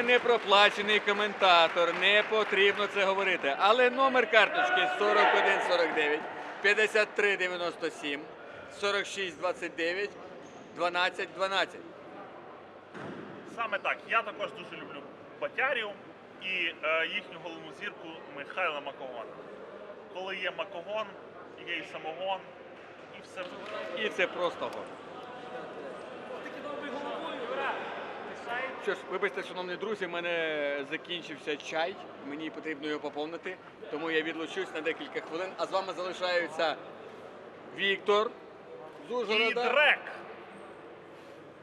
Я не проплачений коментатор, не потрібно це говорити. Але номер карточки 4149 5397 4629 1212. Саме так. Я також дуже люблю Батярів і е, їхню головну зірку Михайла Макогона. Коли є Макогон, є і самогон, і все буде. І це просто гол. Що ж, вибачте, шановні друзі, в мене закінчився чай, мені потрібно його поповнити, тому я відлучусь на декілька хвилин. А з вами залишаються Віктор з І Ужгорода, дрек.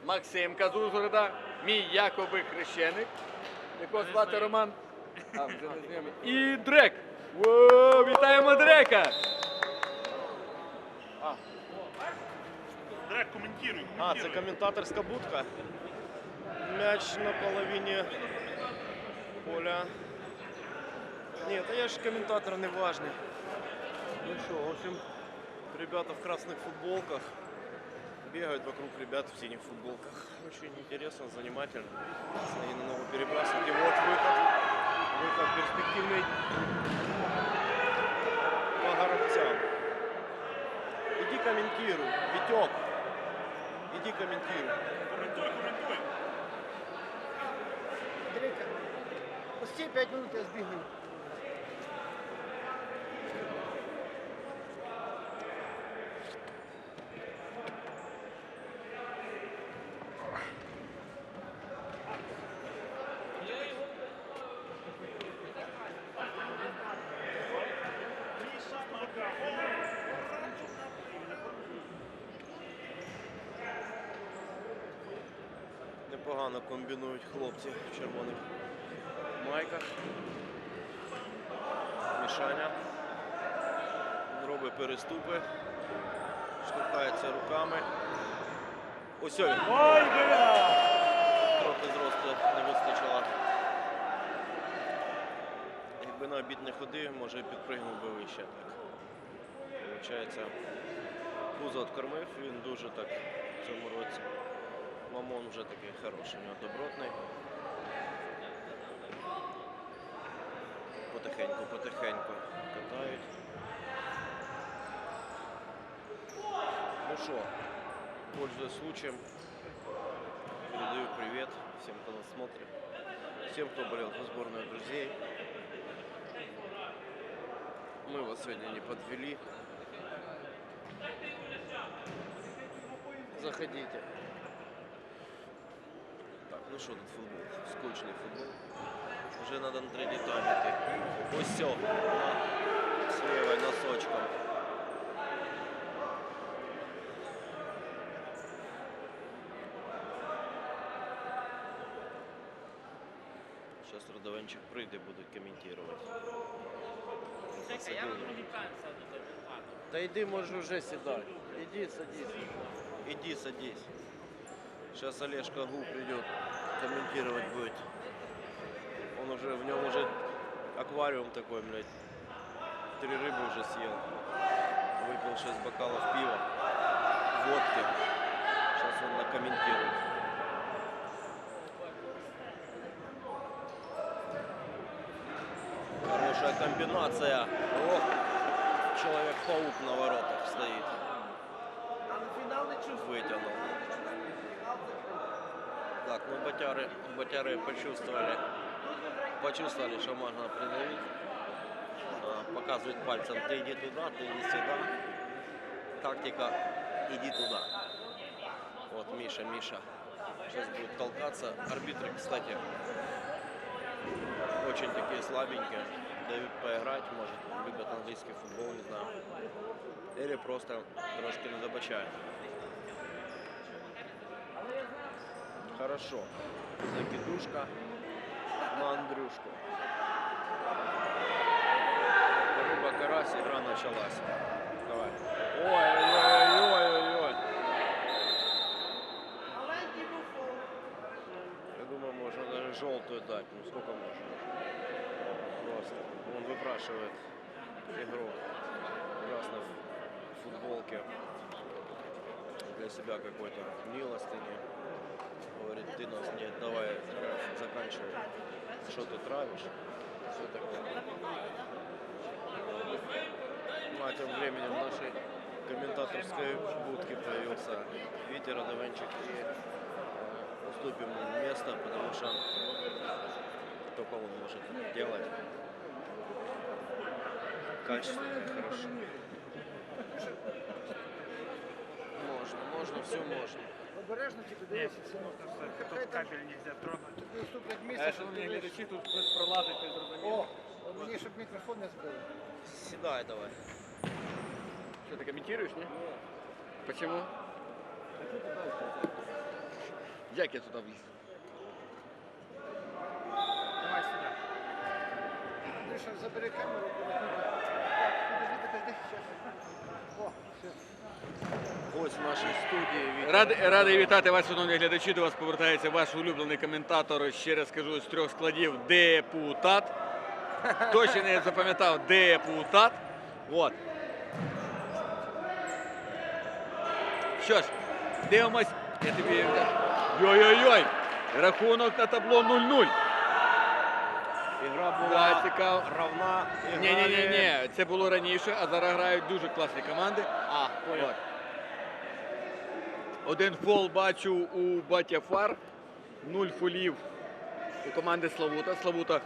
Максимка з Ужгорода, мій якоби хрещеник, якого звати Роман. А, вже не. І Дрек. Во, вітаємо Дрека! Дрек, коментуй. А, це коментаторська будка. Мяч на половині поля. Ні, та я ж коментатор не важный. Ну что, в общем, ребята в красных футболках бегают вокруг ребят в синих футболках. Очень интересно, занимательно. Ноги на ногу перебрасывать. И вот выход. Выход перспективный по горобцам. Иди комментируй, Витек. Иди комментируй. Коментуй, коментуй. Дрейка, пусти 5 минут, я сбегаю. Непогано комбінують хлопці в червоних майках. Мішаня. Робить переступи. Штовхається руками. Ось він. Ой, бля! Трохи зросту не вистачило. Якби на обід не ходив, може підпригнув би вище так. Получається, пузо откормив, він дуже так в цьому році. Мамон вже такий хороший, у нього добротний. Потихеньку, потихеньку катають. Ну що, пользуясь случаем, передаю привет всем, кто нас смотрит, всем, кто болел за сборную друзей. Мы вас сегодня не подвели. Заходите. Ну что тут футбол? Скучный футбол. Уже надо на третий тайм идти. Ось левой носочком. Сейчас Родованчик прийде, будуть коментувати. Та йди, може, вже сідай. Іди, садись. Иди, садись. Сейчас Олежка Гу придет, комментировать будет. Он уже, в нем уже аквариум такой, блядь. Три рыбы уже съел. Выпил 6 бокалов пива, водки. Сейчас он накомментирует. Хорошая комбинация. Ох, Человек-паук на воротах стоит. Вытянул. Так, ну батяры, батяры почувствовали, почувствовали, что можно придавить. Показывает пальцем, ты иди туда, ты иди сюда. Тактика, иди туда. Вот Миша, Миша. Сейчас будет толкаться. Арбитры, кстати, очень такие слабенькие. Дают поиграть, может, любят английский футбол, не знаю. Или просто трошки не. Хорошо. Закидушка на Андрюшку. Рыба карась, игра началась. Давай. Ой-ой-ой-ой-ой. Я думаю, можно даже желтую дать. Ну сколько можно? Просто. Он выпрашивает игрок в красной футболке для себя какой-то милостыни. Ты нас нет, давай заканчивай. Что ты травишь? Все такое. Ну а тем временем в нашей комментаторской будке появился Витя Радованчик и э, уступим место, потому что только он может делать качественно хорошо. Можно, можно, все можно. Обережно тільки дивися. Хай там кабель нельзя трогать. тобі уступлять Е, місце, щоб Шановні глядачі, тут хтось пролазить, зрозуміло. О, от мені, щоб мікрофон не збили. Седай давай. Що ти коментуєш, ні? Почему? Як я туди вліз? Давай сюди. Миша, забери камеру. Подожди, подожди, сейчас. О, все. Ось в нашій студії Радий, радий вітати вас, шановні глядачі. До вас повертається ваш улюблений коментатор. Ще раз кажу з трьох складів депутат. Хто ще не запам'ятав депутат. От. Що ж, дивимось. Я тобі. Йой-йой-йой! Рахунок на табло 0-0. Ігра Да, була цікаво. равна. Ні, ні, ні, ні. Це було раніше, а зараз грають дуже класні команди. А, От. Один фол бачу у Батя Фар, нуль фолів у команди Славута. Славута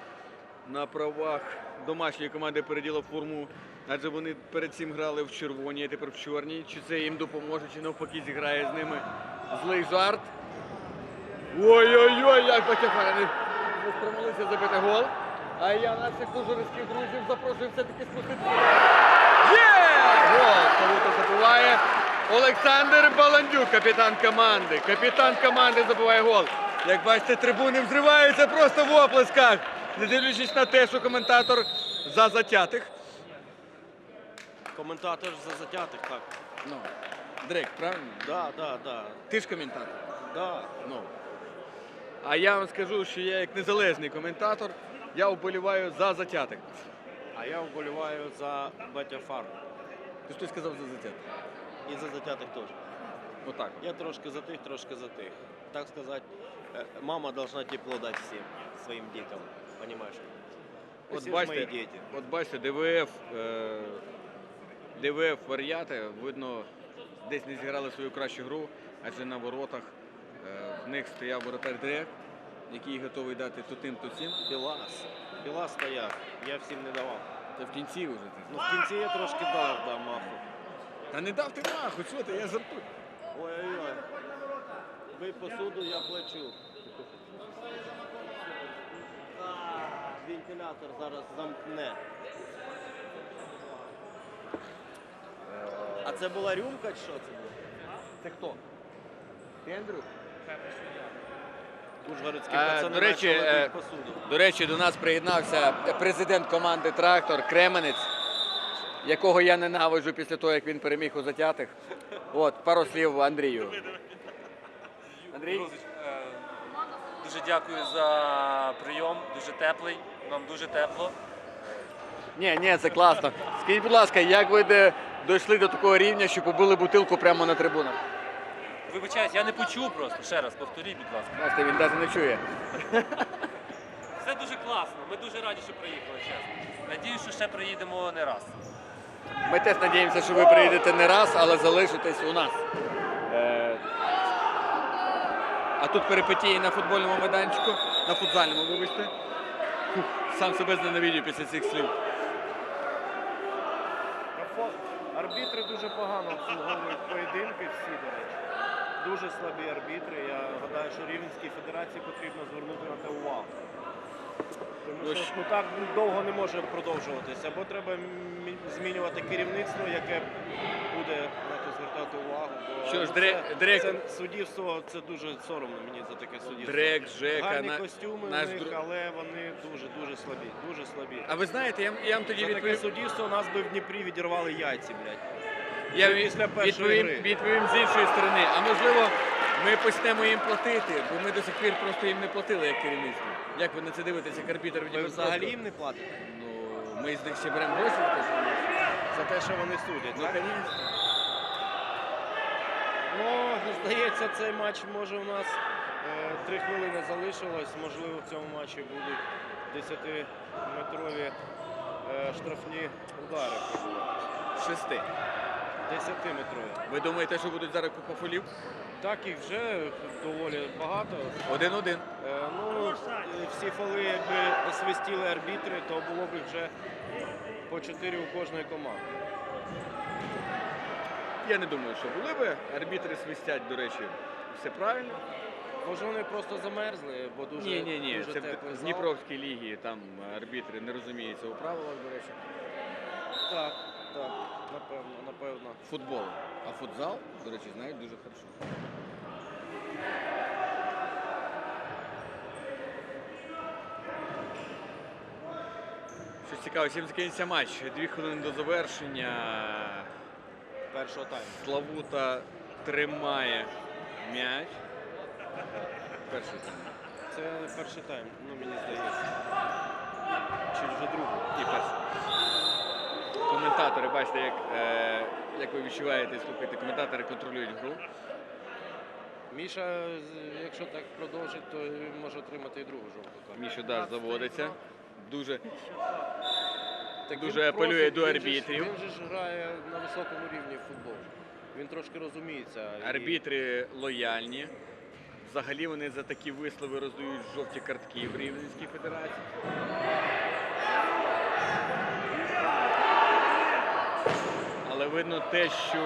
на правах домашньої команди переділа форму, адже вони перед цим грали в червоній, а тепер в чорній. Чи це їм допоможе, чи навпаки зіграє з ними злий жарт. Ой-ой-ой, як Батя Фар не не забити гол. А я наших ужгородських друзів запрошую все-таки спустити. Є! Гол! Славута забуває. Олександр Баландюк, капітан команди. Капітан команди забуває гол. Як бачите, трибуни взриваються просто в оплесках, не дивлячись на те, що коментатор за затятих. коментатор за затятих, так. Ну, Дрек, правильно? Да, да, да. Ти ж коментатор. Да. Ну. А я вам скажу, що я як незалежний коментатор, я вболіваю за затятих. А я вболіваю за Батя Фар. Ти ж ти сказав за затятих. І за затятих теж. Отак. Я трошки за тих, трошки за тих. Так сказать, э, мама должна тепло дать всем своим детям. Понимаешь? От бачите, діти. от бачите, ДВФ, е, ДВФ варіати, видно, десь не зіграли свою кращу гру, адже на воротах е, в них стояв воротар Дрек, який готовий дати то тим, то цим. Білас. Білас стояв. Я всім не давав. Та в кінці вже ти. Ну в кінці я трошки дав, да, маху. Та не дав ти нахуй, що ти, я жартую. Ой-ой-ой. Бий посуду, я плачу. Вентилятор зараз замкне. А це була рюмка чи що це було? Це хто? Ти Андрюх? Е, до речі, е. До речі, до нас приєднався президент команди Трактор Кременець, якого я ненавиджу після того, як він переміг у затятих. От, пару слів Андрію. Андрій? Друзі, е, дуже дякую за прийом, дуже теплий, нам дуже тепло. Ні, ні, це класно. Скажіть, будь ласка, як ви де дійшли до такого рівня, що побили бутилку прямо на трибунах? Вибачаюсь, я не почув просто. Ще раз повторіть, будь ласка. Бачите, він навіть не чує. Все дуже класно. Ми дуже раді, що приїхали, чесно. Надіюсь, що ще приїдемо не раз. Ми теж сподіваємося, що ви приїдете не раз, але залишитесь у нас. Е, А тут перипетії на футбольному майданчику, на футзальному, вибачте. Фух, сам себе зненавидю після цих слів. Арбітри дуже погано обслуговують поєдинки всі, до речі. Дуже слабі арбітри. Я гадаю, що Рівненській федерації потрібно звернути на це увагу. Тому що ну, так довго не може продовжуватися. Або треба змінювати керівництво, яке буде на це звертати увагу. Бо Що ж, ну, це, Дрек- це суддівство, це дуже соромно мені за таке суддівство. Дрек, Жека, Гарні на- костюми наш у них, але вони дуже дуже слабі. Дуже слабі. А ви знаєте, я, я вам тоді За таке відповім. суддівство нас би в Дніпрі відірвали яйці, блядь. Я відповім, відповім з іншої сторони. А можливо, ми почнемо їм платити, бо ми до сих пір просто їм не платили як керівництво. Як ви на це дивитеся, як арбітер в Ви взагалі їм не платите? Ну, ми з них ще беремо гроші за те, що вони судять. Ну, звісно. Ну, здається, цей матч може у нас Е, Три хвилини залишилось. Можливо, в цьому матчі будуть 10-метрові е, штрафні удари. Шести. 10-метрові. Ви думаєте, що будуть зараз купа фолів? Так їх вже доволі багато. Один-один. Е, Ну, всі фоли, якби свистіли арбітри, то було б їх вже по 4 у кожної команди. Я не думаю, що були би. Арбітри свистять, до речі, все правильно. Може вони просто замерзли, бо дуже, Ні, ні, ні. дуже Це теплий в зал. Дніпровській лігі там арбітри не розуміються у правилах, до речі. Так, так, напевно, напевно. Футбол. А футзал, до речі, знають дуже хорошо. Щось цікаве, чим закінчиться матч. Дві хвилини до завершення. Першого тайму. Славута тримає м'яч. Перший тайм. Це перший тайм, ну мені здається. Чи вже другий? І перший. Коментатори, бачите, як, е, як ви відчуваєте і слухаєте, коментатори контролюють гру. Міша, якщо так продовжить, то може отримати і другу жовту. Міша Даш заводиться. Дуже Так дуже апелює просить, до арбітрів. Він же ж грає на високому рівні в футбол. Він трошки розуміється. і- арбітри лояльні. Взагалі вони за такі вислови роздають жовті картки в Рівненській федерації. Видно те, що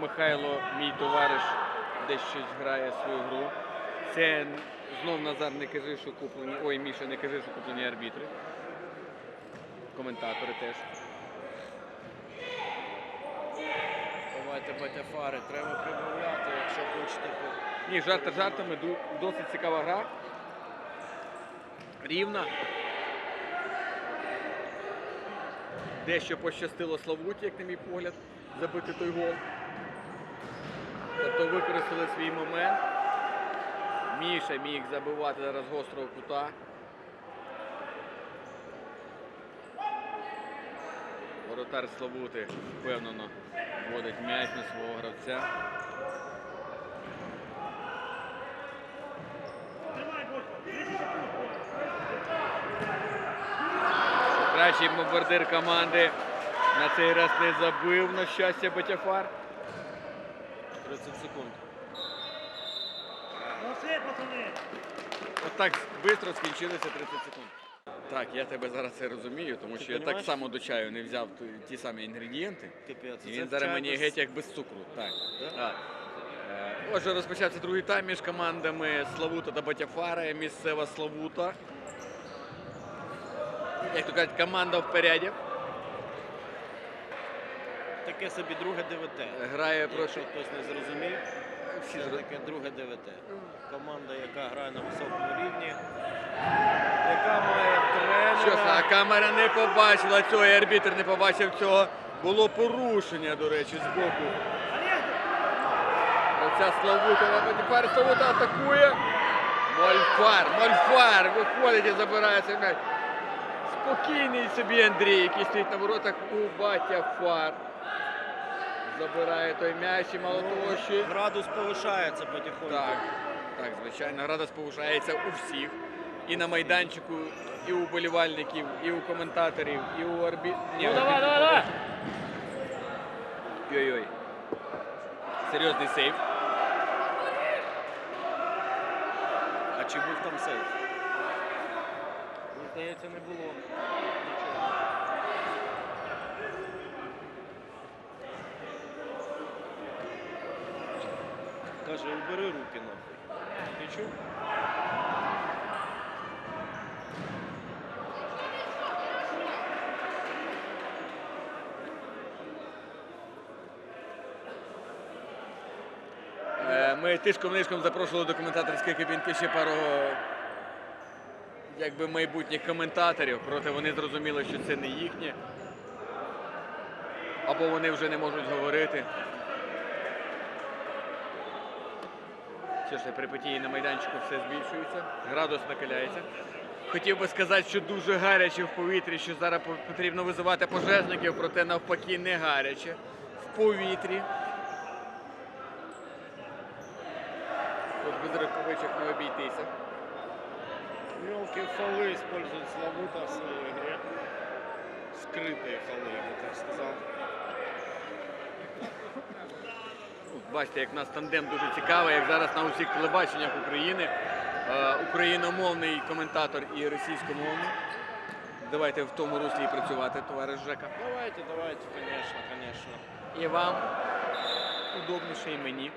Михайло, мій товариш, десь щось грає свою гру. Це знов Назар не кажи, що куплені. Ой, Міша, не кажи, що куплені арбітри. Коментатори теж. Давайте батяфари, треба прибавляти, якщо хочете. Ні, жарти жартами, досить цікава гра. Рівна. Дещо пощастило Славуті, як на мій погляд, забити той гол. Тобто використали свій момент. Міша міг забивати зараз гострого кута. Воротар Славути впевнено вводить м'яч на свого гравця. Кращий бомбардир команди на цей раз не забив, на щастя, Батяфар. 30 секунд. Отак швидко скінчилися 30 секунд. Так, я тебе зараз це розумію, тому Ти що я так само до чаю не взяв ті- ті самі інгредієнти. Капець. І він зараз мені без- геть як без цукру. Так. Да? так. Е, Отже, розпочався другий тайм між командами Славута та Батяфара, місцева Славута. Як то кажуть, команда впереді. Таке собі друге ДВТ. Грає Якщо хтось не зрозумів, Всі це таке друге ДВТ. Команда, яка грає на високому рівні, яка має Що ж, а камера не побачила цього, і арбітр не побачив цього. Було порушення, до речі, з боку. Оця Славута, тепер Славута атакує. Мольфар, Мольфар виходить і забирає цей м'яч. Спокійний собі Андрій, який стоїть на воротах у батя фар. Забирає той м'яч і мало того, що. Градус повишається потихоньку. Так, так, звичайно, градус повишається у всіх. І на майданчику, і у болівальників, і у коментаторів, і у арбі... Ні, Ну давай, давай, давай! Ой-ой. Серйозний сейф. А чи був там сейф? Здається, не було. Нічого. Каже, убери руки нахуй. Ти чув? Е, Ми тишком-нишком запрошували до коментаторської кабінки ще пару якби майбутніх коментаторів, проте вони зрозуміли, що це не їхнє. Або вони вже не можуть говорити. Що ж, перипетії на майданчику все збільшується, градус накаляється. Хотів би сказати, що дуже гаряче в повітрі, що зараз потрібно визивати пожежників, проте навпаки не гаряче в повітрі. тут без рукавичок не обійтися. Мелкие фолы использует Славута в своей игре. Скрытые фолы, я бы так сказал. От Бачите, як в нас тандем дуже цікавий, як зараз на усіх телебаченнях України. Е, україномовний коментатор і російськомовний. Давайте в тому руслі і працювати, товариш Жека. Давайте, давайте, конечно, конечно. І вам удобніше, і мені.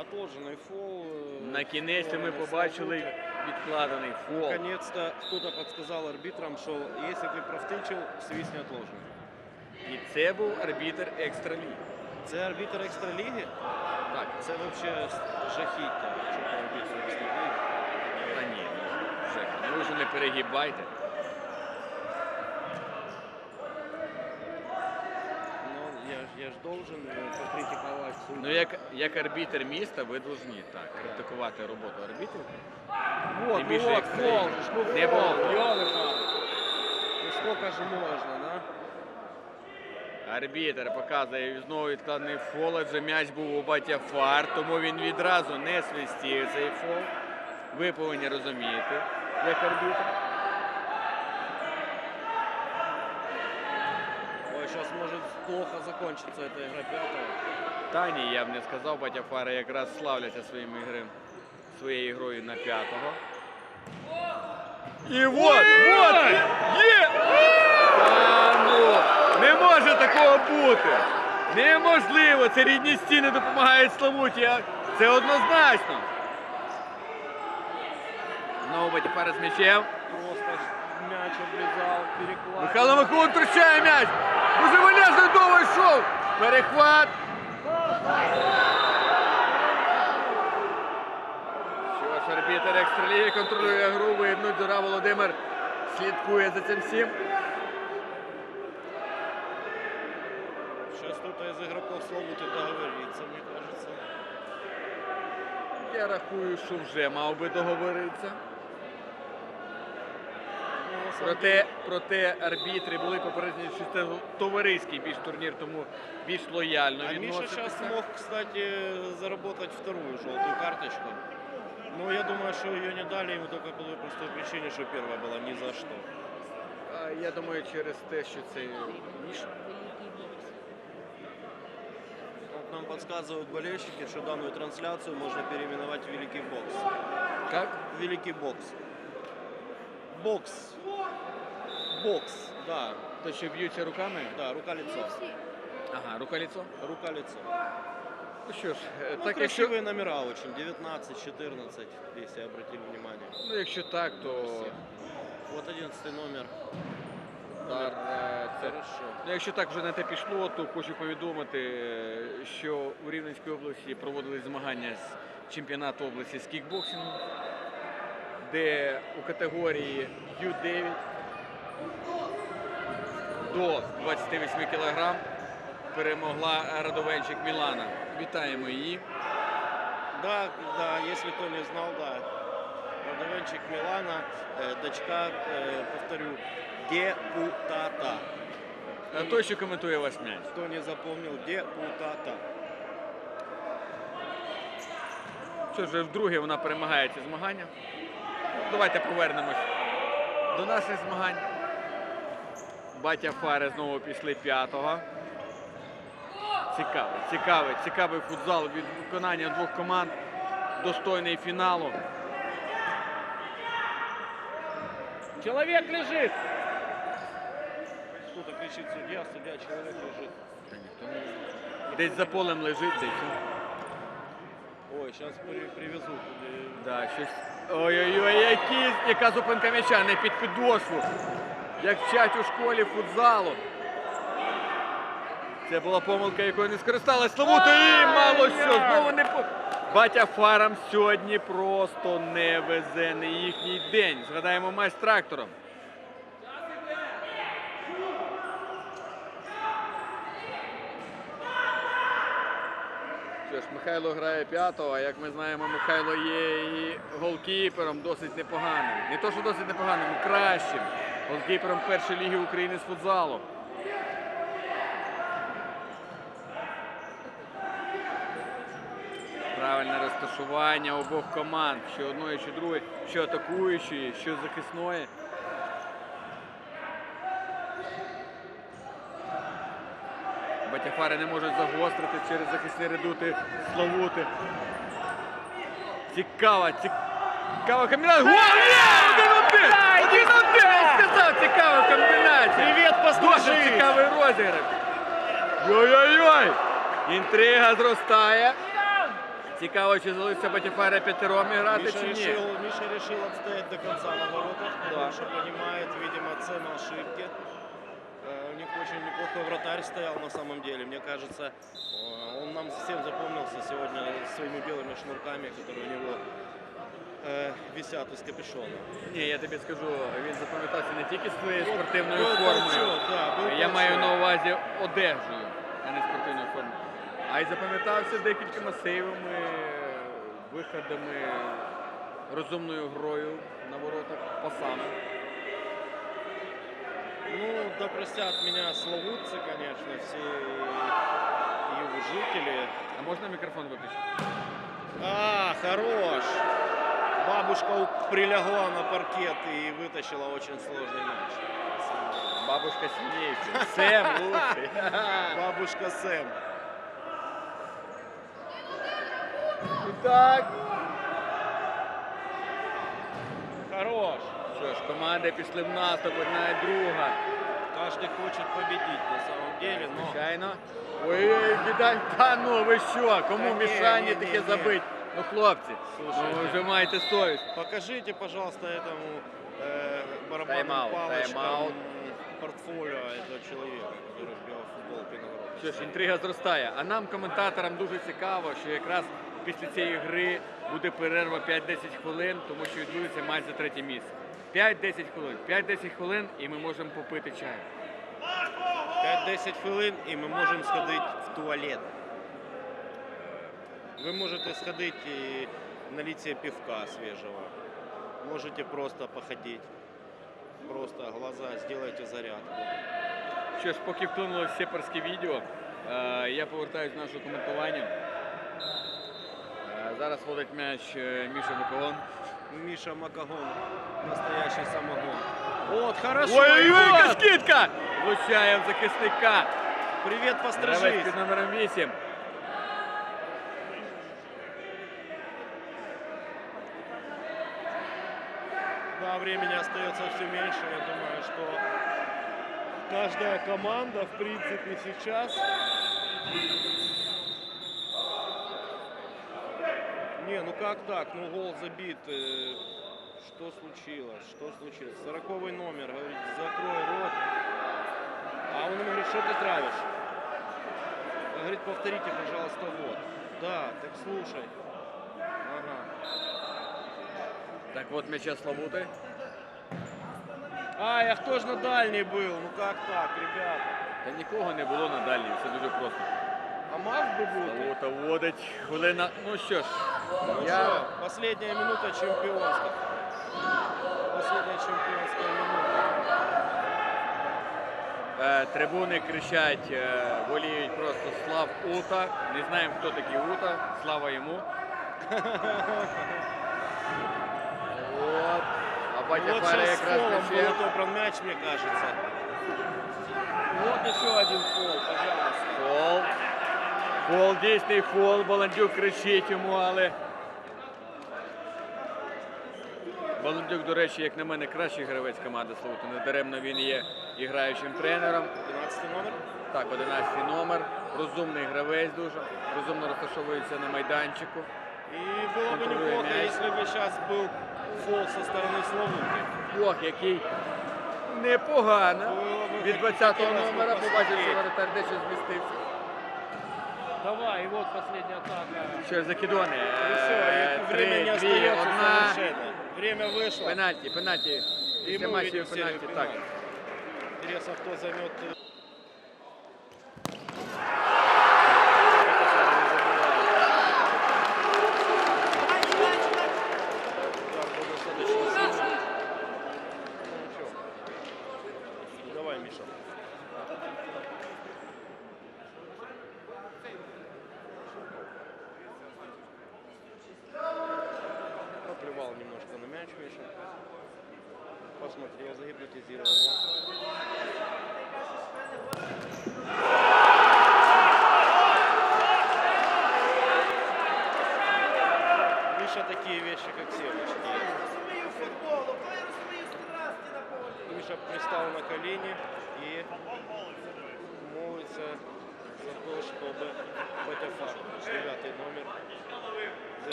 Отложенный фол. э, На кінець ми стороны побачили Славуты. відкладений фол. Наконец-то кто-то подсказал арбитрам, что если ты провтычил, свист не отложен. І це був арбітр екстраліги. Це арбітр екстраліги? Так, Це взагалі жахіття, що по арбітру екстраліги. та ні, ну, Жека, ну ви ж не перегибайте. я ж, я ж должен е, покритикувати суд. Ну, як, як арбітр міста, ви повинні так критикувати роботу арбітрів. вот, Тим ну більше вот, екстраліги. фол же ж, ну Не фол, було. ёлы-палы. Ну сколько же можно, да? Арбітр показує знову відкладений фол, адже м'яч був у батя фар, тому він відразу не свистів цей фол. Ви повинні розуміти, як арбітр. Плохо закончиться эта игра пятого. Та ні, я б не сказав, батя фари якраз славляться своїми ігри, своєю грою на п'ятого. І вот, вот, є! Та ну, не може такого бути. Неможливо, це рідні стіни допомагають Славуті, це однозначно. Знову батя фари з м'ячем. Просто мяч облизал, переклад. Михайло Микола втрачає м'яч. Дуже валязно довго йшов. Перехват. Що ж, арбітер екстраліги контролює гру. Видно, Дюра Володимир слідкує за цим всім. Сейчас кто-то из игроков Славуты договорится, мне кажется. Я рахую, що вже мав би договоритися. Ну, на самом Проте, проте арбітри були попереджені, що це товариський більш турнір, тому більш лояльно А Миша відноситися. сейчас мог, кстати, заработать вторую желтую карточку. Но я думаю, что ее не дали ему только по той простой причине, что первая была ни за что. А, Я думаю, через те, що це ніж. Вот нам подсказывают болельщики, что данную трансляцию можно переименовать в Великий Бокс. Как? Великий Бокс. Бокс. Бокс, да. То, що б'ються руками? Да, рука-лицо. Ага, рука-ліцо. Рука-лицо. Ну що ж, е, Ну, так якщо, красивые номера очень. 19, 14, если обратили внимание. ну, якщо так, то Вот 11 номер. удар, е, це Хорошо. Ну, якщо так вже на те пішло, то хочу повідомити, е, що у Рівненській області проводились змагання з чемпіонату області з кікбоксингу, де у категорії Ю-9 до 28 кг перемогла Радовенчик Мілана. Вітаємо її. Да, да, если кто не знал, да. Продавенчик Милана, э, дочка, э, повторю, депутата. Е, Той, що коментує ваш м'яч. Кто не запомнил, депутата. Що ж, вдруге вона перемагає ці змагання. Давайте повернемось до наших змагань. Батя Фари знову пішли п'ятого. Цікавий, цікавий, цікавий футзал від виконання двох команд. Достойний фіналу. Человек лежит! Кто-то кричит, судья, судья, человек лежит. Та ніхто не- Десь за полем лежить, десь. ну. Ой, сейчас привезут. э, Да, щось. Ой-ой-ой, які, яка зупинка м'яча, не під підошву. Як вчать у школі футзалу. Це була помилка, якою не скористалась Славута і мало що. Знову не по. Батя фарам сьогодні просто не везе не їхній день. Згадаємо матч з трактором. Що ж, Михайло грає п'ятого, а як ми знаємо, Михайло є і голкіпером досить непоганим. Не то, що досить непоганим, кращим. Голкіпером першої ліги України з футзалу. Правильне розташування обох команд, що одної, що другої, що атакуючої, що захисної. Батяфари не можуть загострити через захисні редути Славути. Цікава, цікава комбінація. Гол! Є! Один-один! Один-один! Я сказав, цікава комбінація. Привет, Дуже пастуши! цікавий розіграш. Йой-йой-йой! Інтрига зростає. Цікаво, чи залишиться Батіфара п'ятером грати Миша чи ні. решил, Миша решил отстоять до конца на воротах, потому что понимает, видимо, цену ошибки. Э, У них очень неплохой вратарь стоял на самом деле. Мне кажется, э, он нам всем запомнился сегодня своими белыми шнурками, которые у него э, висят из капюшона. Ні, я тобі скажу, він запам'ятався не тільки своєю спортивною Был формою. толчок, да, был Я маю толчок. на увазі одежею, а не спортивною формою. А й запам'ятався декількома сейвами, виходами, розумною грою на воротах, пасами. Ну, да простят меня словутцы, конечно, все его жители. А можна мікрофон виключити? А, хорош. Бабушка у- прилегла на паркет и вытащила очень сложный мяч. Бабушка сильнейшая. Сэм лучший. Бабушка Сэм. Так. Хорош. Що ж, команди пішли в наступ, одна і друга. Каждый хочет победить на самом деле, но Звичайно. Ой, біда, та ну ви що? Кому Та ні, мішання ні, таке ні, ні. забить? Ну, хлопці, Слушайте. ну ви вже маєте совість. покажите, пожалуйста, этому э, барабанным Тайм-аут, палочкам тайм-аут. портфолио этого человека, который в белой футболке на воротах. Що ж, інтрига зростає. А нам, коментаторам, дуже цікаво, що якраз після цієї гри буде перерва 5-10 хвилин, тому що відбудеться матч за третє місце. 5-10 хвилин. 5-10 хвилин і ми можемо попити чаю. 5-10 хвилин і ми можемо сходити в туалет. Ви можете сходити і налить пивка свежего. Можете просто походить. Просто глаза, сделайте зарядку. Що ж, поки вклинулося сепарське відео, е, я повертаюся до нашого коментування. Е, Зараз водить м'яч е, Міша Миколон. Миша Макагон, настоящий самогон. Вот, хорошо. Ой-ой-ой, вот. яка скидка! Влучає в захисника. Привет, Гравець пострижись. під номером 8. Времени остается все меньше. Я думаю, что каждая команда, в принципе, сейчас... Не, ну как так? Ну гол забит. э, Что случилось? Что случилось? Сороковый номер говорит, закрой рот. А он ему говорит, что ты травишь? Говорит, повторите, пожалуйста, вот. Да, так слушай. Ага. Так от м'яча Славути. Ай, а хто ж на дальній був? Ну как так, ребята? Та нікого не було на дальній, все дуже просто. А мав би бути? Славута вводить. Хвилина. Ну що ж, Ну я що, последняя минута чемпіонська. Последняя чемпіонська минута. Е, Трибуни кричать, е, воліють просто Слав Ута. Не знаємо, хто такий Ута. Слава йому. От. А батя Вот Фаля сейчас с якраз фолом м'ячем. был отобран мяч, мне кажется. Вот еще один фол, пожалуйста. Фол. Фол, дійсний фол. Баландюк кричить йому, але. Баландюк, до речі, як на мене, кращий гравець команди Славути. Недаремно він є і граючим тренером. 12 номер. Так, 11 номер. Розумний гравець дуже. Розумно розташовується на майданчику. И было бы Контролируя неплохо, мяч. если бы сейчас был фол со стороны Славутки. Ох, який непогано. Було б Від 20-го хотілося б номера побачив, що посмотреть. воротар дещо змістився. Давай, и вот последняя атака. Що ж, закидони. И все, Е, и время не Три, дві, остается одна. совершенно. Время вышло. Пенальті, пенальті. И Після мы матчів увидим серию пенальті, так. пенальти. Интересно, кто займет...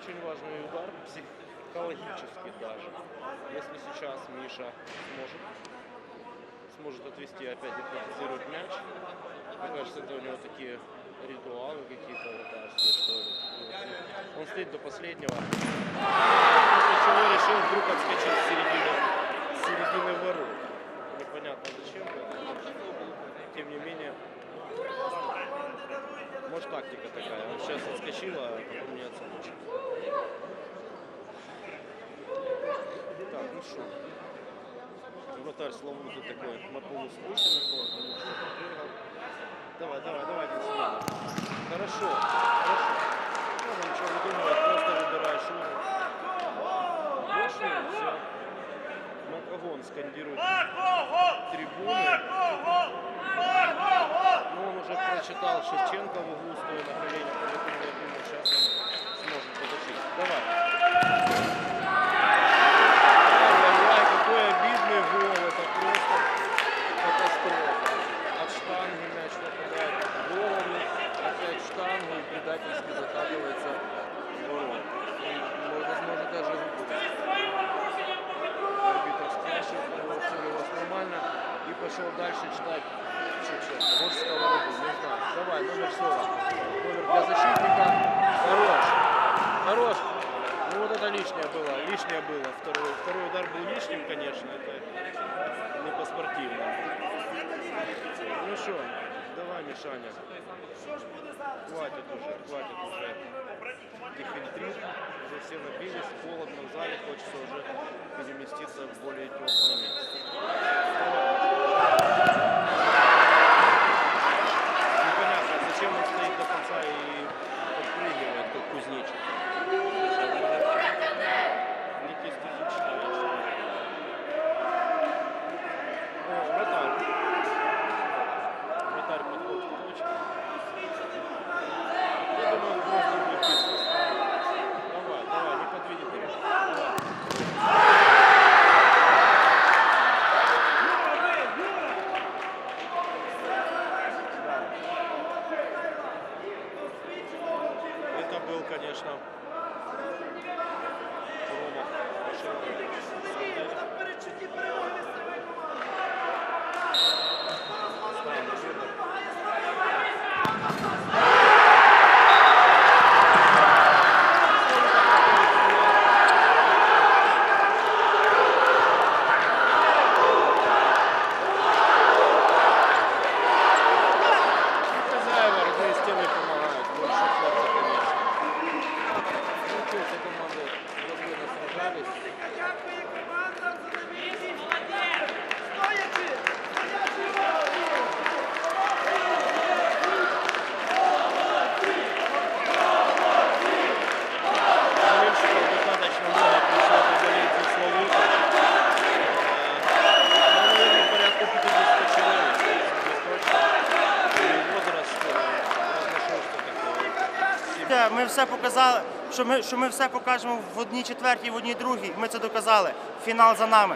Очень важный удар, психологически даже. Если сейчас Миша сможет сможет отвести опять гипнотизировать мяч. Мне кажется, это у него такие ритуалы какие-то вратарские, что ли. Он стоит до последнего. После чего решил вдруг отскочить с середины, с середины ворот. Непонятно зачем. Тем не менее, может тактика такая. Он сейчас отскочил, а потом не отскочил. Так, ну что. Вратарь Славузы такой на полуспущенных, вот, потому что попрыгал. Давай, давай, давай, Константин. Хорошо, хорошо. Макагон скандирует трибуны. Но он уже прочитал Шевченко в углу, стоя на коленях, поэтому я думаю, сейчас он сможет поточить. Давай. Ай-яй-яй, какой обидный гол, это просто катастрофа. От штанги мяч попадает голову, опять штангу и предательски закатывается в ворот. И, ну, возможно, даже руку. Арбитр спрашивает, его все ли у вас нормально, и пошел дальше читать Шевченко. Может, не знаю. Давай, номер 40. Номер для защитника. Хорош. Хорош. Ну вот это лишнее было, лишнее было. Второй, второй удар был лишним, конечно, это не по-спортивному. Ну что, давай, Мишаня. Хватит уже, хватит уже дефильтрит. Уже все набились, холодно в зале, хочется уже переместиться в более теплое место. Yeah. Все показали, що ми, що ми все покажемо в одній четвертій, в одній другій. Ми це доказали. Фінал за нами.